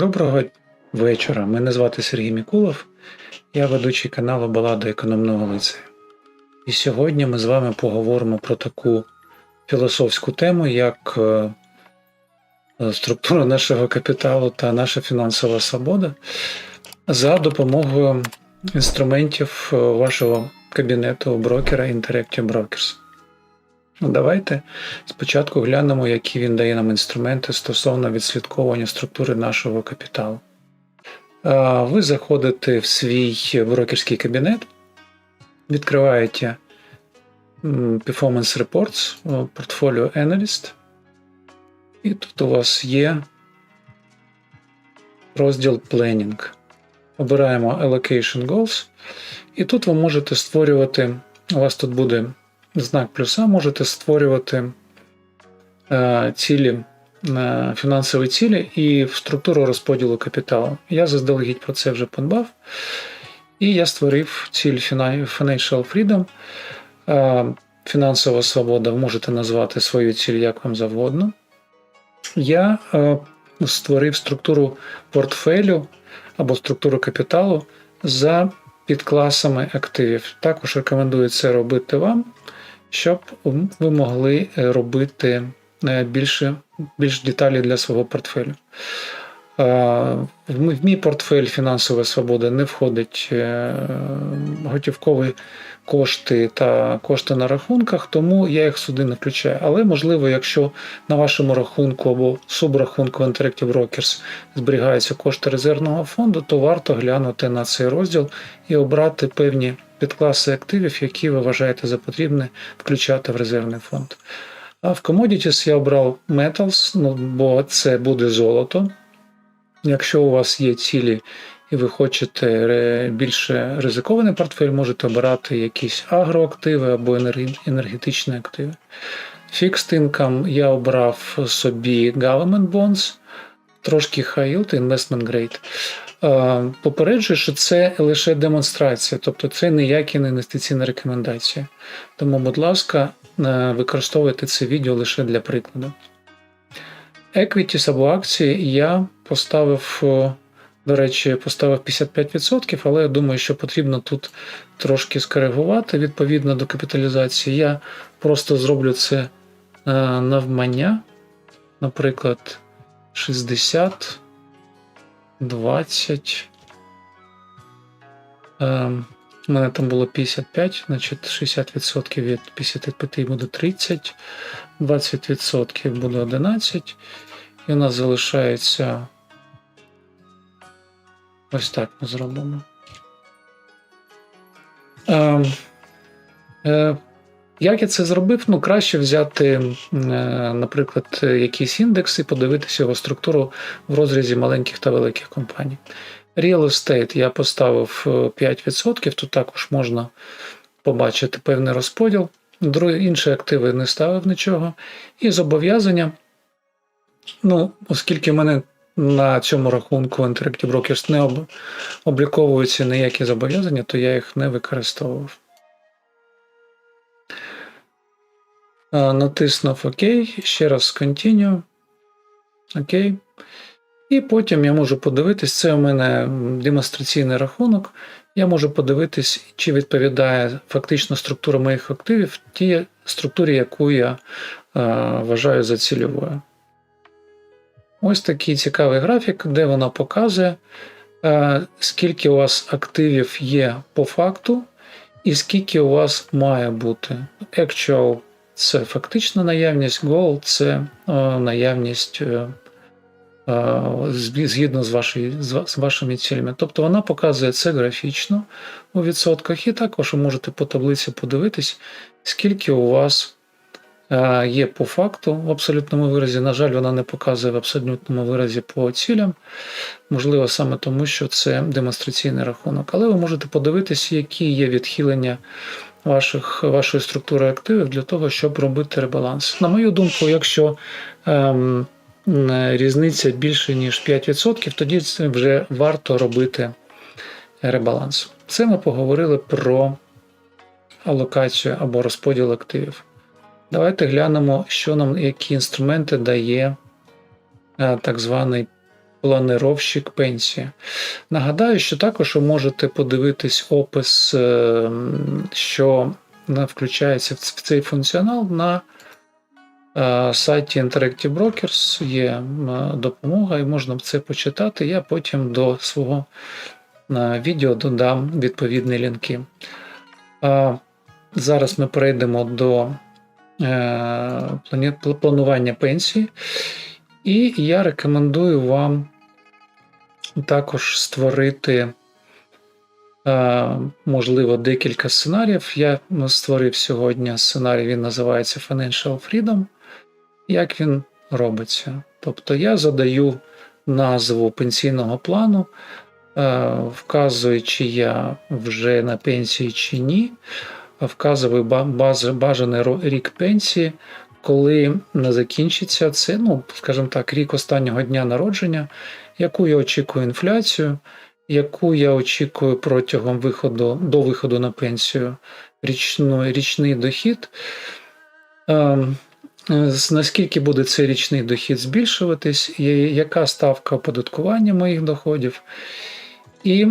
Доброго вечора. Мене звати Сергій Мікулов. Я ведучий каналу Балада економного лицею. І сьогодні ми з вами поговоримо про таку філософську тему, як е, структура нашого капіталу та наша фінансова свобода за допомогою інструментів е, вашого кабінету брокера Interactive Brokers. Ну, Давайте спочатку глянемо, які він дає нам інструменти стосовно відслідковування структури нашого капіталу. Ви заходите в свій брокерський кабінет, відкриваєте Performance Reports, Portfolio Analyst, і тут у вас є розділ Planning. Обираємо Allocation Goals, і тут ви можете створювати, у вас тут буде знак плюса, можете створювати е, цілі, е, фінансові цілі і структуру розподілу капіталу. Я заздалегідь про це вже подбав. І я створив ціль Financial Freedom. Е, Фінансова свобода, можете назвати свою ціль як вам завгодно. Я створив структуру портфелю або структуру капіталу за підкласами активів. Також рекомендую це робити вам, щоб ви могли е, робити е, більше, більш деталі для свого портфелю. В мій- портфель фінансова свобода не входить е, готівкові кошти та кошти на рахунках, тому я їх сюди не включаю. Але можливо, якщо на вашому рахунку або субрахунку Interactive Brokers зберігаються кошти резервного фонду, то варто глянути на цей розділ і обрати певні підкласи активів, які ви вважаєте за потрібне включати в резервний фонд. А в Commodities я обрав Metals, ну, бо це буде золото. Якщо у вас є цілі і ви хочете більше ризикований портфель, можете обирати якісь агроактиви або енергетичні активи. Fixed income я обрав собі Government Bonds, трошки High Yield, Investment Grade. Е, Попереджую, що це лише демонстрація, тобто це ніякі не інвестиційні рекомендації. Тому, будь ласка, е, використовуйте це відео лише для прикладу. Equities або акції я поставив, е, до речі, поставив 55%, але я думаю, що потрібно тут трошки скоригувати відповідно до капіталізації. Я просто зроблю це навмання, наприклад, 60, 20. Ем, У мене там було 55, значить 60% від 55 буде 30, 20% буде 11. І у нас залишається. Ось так ми зробимо. Ем, е, як я це зробив? Ну, краще взяти, е, наприклад, якийсь індекс і подивитися його структуру в розрізі маленьких та великих компаній. Real Estate я поставив е, 5%, тут також можна побачити певний розподіл. Інші активи не ставив нічого. І зобов'язання. Ну, оскільки в мене на цьому рахунку Interactive Brokers не обліковуються ніякі зобов'язання, то я їх не використовував. Натиснув ОК, ще раз Continue. Окей. І потім я можу подивитись, це у мене демонстраційний рахунок. Я можу подивитись, чи відповідає фактично структура моїх активів тій структурі, яку я е, вважаю за цільовою. Ось такий цікавий графік, де вона показує, е, скільки у вас активів є по факту, і скільки у вас має бути. Actual це фактична наявність, goal це е, наявність. е, е, Згідно з, вашої, з вашими цілями. Тобто вона показує це графічно у відсотках, і також ви можете по таблиці подивитись, скільки у вас є по факту в абсолютному виразі. На жаль, вона не показує в абсолютному виразі по цілям. Можливо, саме тому, що це демонстраційний рахунок. Але ви можете подивитись, які є відхилення ваших, вашої структури активів для того, щоб робити ребаланс. На мою думку, якщо ем, різниця більше ніж 5%, тоді вже варто робити ребаланс. Це ми поговорили про алокацію або розподіл активів. Давайте глянемо, що нам, які інструменти дає е, так званий планировщик пенсії. Нагадаю, що також ви можете подивитись опис, е, що включається в цей функціонал на е, сайті Interactive Brokers. Є допомога, і можна це почитати. Я потім до свого е, відео додам відповідні лінки. Зараз ми перейдемо до е, планування пенсії, і я рекомендую вам також створити, е, можливо, декілька сценаріїв. Я створив сьогодні сценарій, він називається Financial Freedom. Як він робиться? Тобто я задаю назву пенсійного плану, е, вказую, чи я вже на пенсії чи ні вказую бажаний рік пенсії, коли не закінчиться це, ну, скажімо так, рік останнього дня народження, яку я очікую інфляцію, яку я очікую протягом виходу до виходу на пенсію річну, річний дохід. Ем, Наскільки буде цей річний дохід збільшуватись, яка ставка оподаткування моїх доходів? І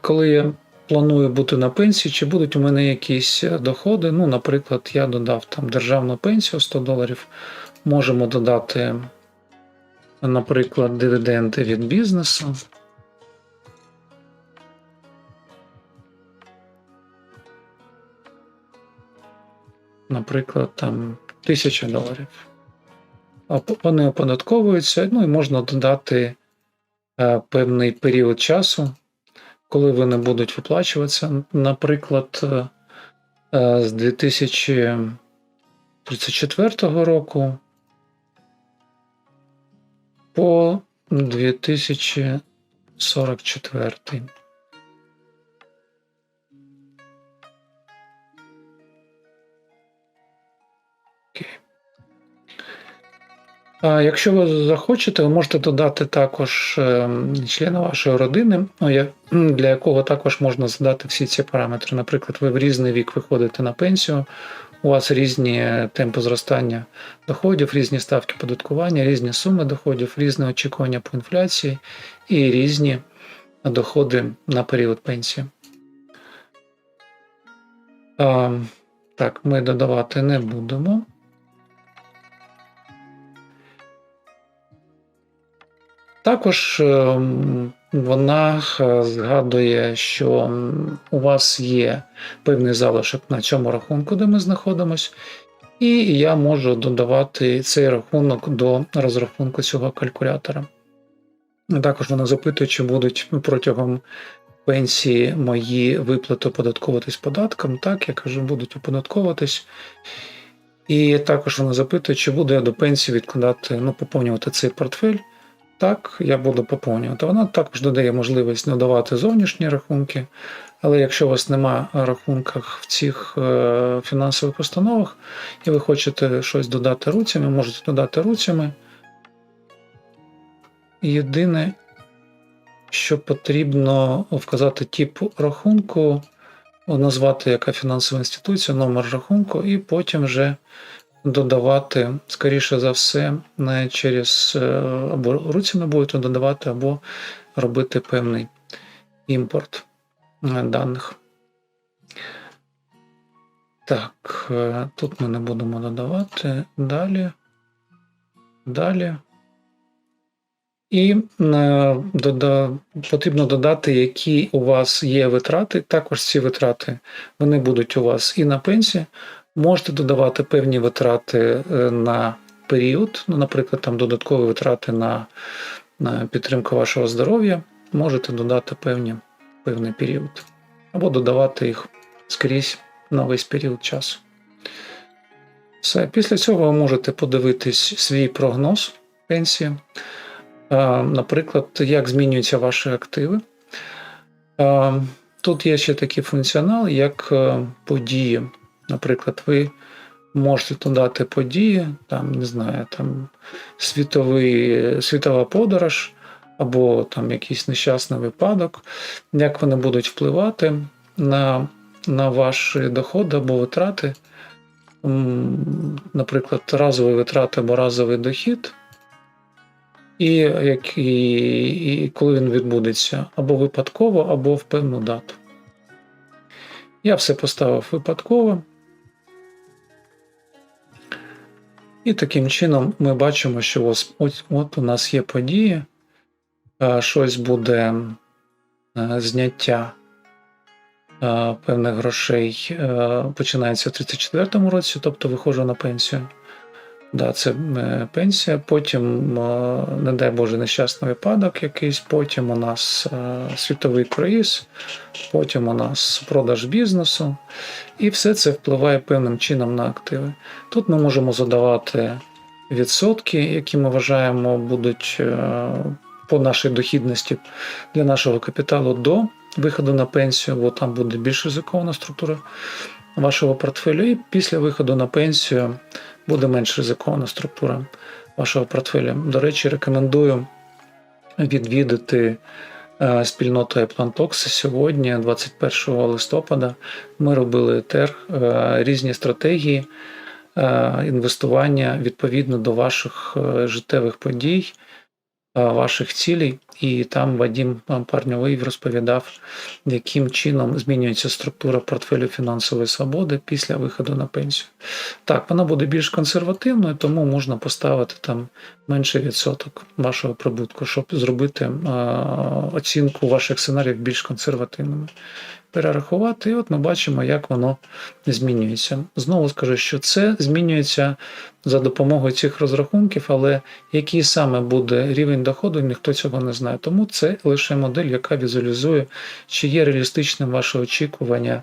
коли я планую бути на пенсії, чи будуть у мене якісь е, доходи. Ну, наприклад, я додав там державну пенсію 100 доларів. Можемо додати, наприклад, дивіденди від бізнесу. Наприклад, там 1000 доларів. Вони оподатковуються, ну і можна додати е, певний період часу, коли вони будуть виплачуватися. Наприклад, е, е, з 2034 року по 2044. Якщо ви захочете, ви можете додати також ем, члена вашої родини, ну, для якого також можна задати всі ці параметри. Наприклад, ви в різний вік виходите на пенсію, у вас різні темпи зростання доходів, різні ставки податкування, різні суми доходів, різне очікування по інфляції і різні доходи на період пенсії. Так, ми додавати не будемо. Також ем, вона е, згадує, що у вас є певний залишок на цьому рахунку, де ми знаходимось, і я можу додавати цей рахунок до розрахунку цього калькулятора. Також вона запитує, чи будуть протягом пенсії мої виплати оподатковуватись податком. Так, я кажу, будуть оподатковуватись. І також вона запитує, чи буду я до пенсії відкладати, ну, поповнювати цей портфель. Так, я буду поповнювати. Вона також додає можливість надавати зовнішні рахунки, але якщо у вас немає рахунках в цих е, фінансових установах, і ви хочете щось додати руцями, можете додати руцями. Єдине, що потрібно вказати тип рахунку, назвати яка фінансова інституція, номер рахунку, і потім вже додавати, скоріше за все, не через е, або руцями будете додавати, або робити певний імпорт е, даних. Так, е, тут ми не будемо додавати. Далі. Далі. І дода, потрібно додати, які у вас є витрати. Також ці витрати вони будуть у вас і на пенсії. Можете додавати певні витрати е, на період, ну, наприклад, там додаткові витрати на, на підтримку вашого здоров'я. Можете додати певні, певний період, або додавати їх скрізь на весь період часу. Все. Після цього ви можете подивитись свій прогноз пенсії. Е, Наприклад, як змінюються ваші активи. Е, Тут є ще такий функціонал, як події. Наприклад, ви можете додати події, там, не знаю, там світовий, світова подорож або там якийсь нещасний випадок, як вони будуть впливати на, на ваші доходи або витрати. Наприклад, разові витрати або разовий дохід. і, як, і, і коли він відбудеться, або випадково, або в певну дату. Я все поставив випадково. І таким чином ми бачимо, що ось, ось от у нас є події, е, щось буде е, зняття е, певних грошей починається в 34-му році, тобто виходжу на пенсію. Да, це е, пенсія. Потім, е, не дай Боже, нещасний випадок якийсь, потім у нас е, світовий круїз, потім у нас продаж бізнесу, і все це впливає певним чином на активи. Тут ми можемо задавати відсотки, які ми вважаємо будуть по нашій дохідності для нашого капіталу до виходу на пенсію, бо там буде більш ризикована структура вашого портфелю. І після виходу на пенсію буде менш ризикована структура вашого портфеля. До речі, рекомендую відвідати е, спільноту Eplantox сьогодні, 21 листопада. Ми робили тер е, різні стратегії е, інвестування відповідно до ваших життєвих подій, ваших цілей. І там Вадім Парньовий розповідав, яким чином змінюється структура портфелю фінансової свободи після виходу на пенсію. Так, вона буде більш консервативною, тому можна поставити там менший відсоток вашого прибутку, щоб зробити е, оцінку ваших сценаріїв більш консервативними. Перерахувати, і от ми бачимо, як воно змінюється. Знову скажу, що це змінюється за допомогою цих розрахунків, але який саме буде рівень доходу, ніхто цього не знає. Тому це лише модель, яка візуалізує, чи є реалістичним ваше очікування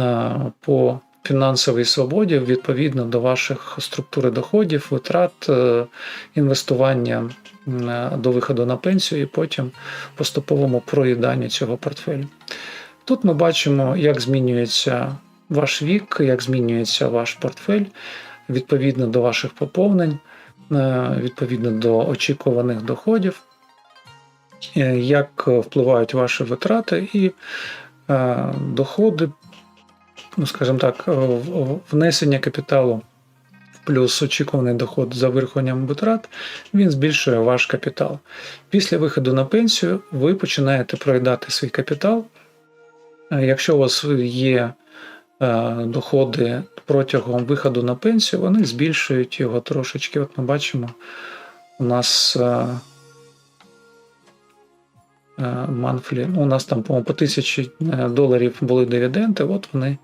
е, по фінансовій свободі відповідно до ваших структури доходів, витрат, е, інвестування е, до виходу на пенсію і потім поступовому проїданню цього портфелю. Тут ми бачимо, як змінюється ваш вік, як змінюється ваш портфель відповідно до ваших поповнень, е, відповідно до очікуваних доходів, е, як впливають ваші витрати і е, доходи, ну, скажімо так, внесення капіталу плюс очікуваний доход за вирахуванням витрат, він збільшує ваш капітал. Після виходу на пенсію ви починаєте проїдати свій капітал. Е, Якщо у вас є е, доходи протягом виходу на пенсію, вони збільшують його трошечки. От ми бачимо, у нас е, е, ну, у нас там, по-моєму, тисячі доларів були дивіденди, от вони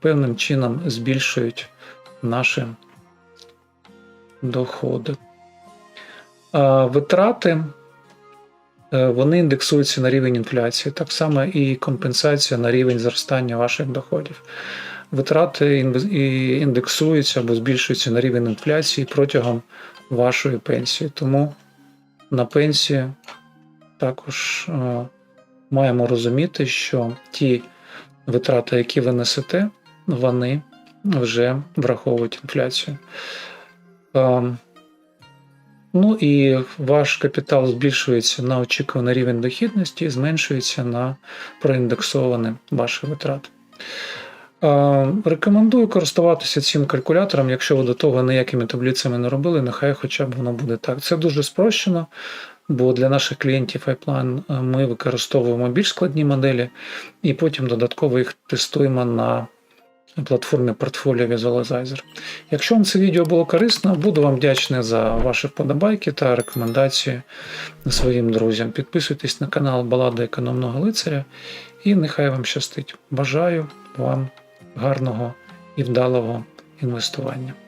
певним чином збільшують наші доходи. Витрати вони індексуються на рівень інфляції, так само і компенсація на рівень зростання ваших доходів. Витрати індексуються або збільшуються на рівень інфляції протягом вашої пенсії. Тому на пенсії також е, маємо розуміти, що ті витрати, які ви несете, вони вже враховують інфляцію. Ну і ваш капітал збільшується на очікуваний рівень дохідності і зменшується на проіндексовані ваші витрати. Е, Рекомендую користуватися цим калькулятором, якщо ви до того ніякими таблицями не робили, нехай хоча б воно буде так. Це дуже спрощено, бо для наших клієнтів iPlan е, ми використовуємо більш складні моделі і потім додатково їх тестуємо на платформі Portfolio Visualizer. Якщо вам це відео було корисно, буду вам вдячний за ваші вподобайки та рекомендації своїм друзям. Підписуйтесь на канал Балада економного лицаря і нехай вам щастить. Бажаю вам гарного і вдалого інвестування.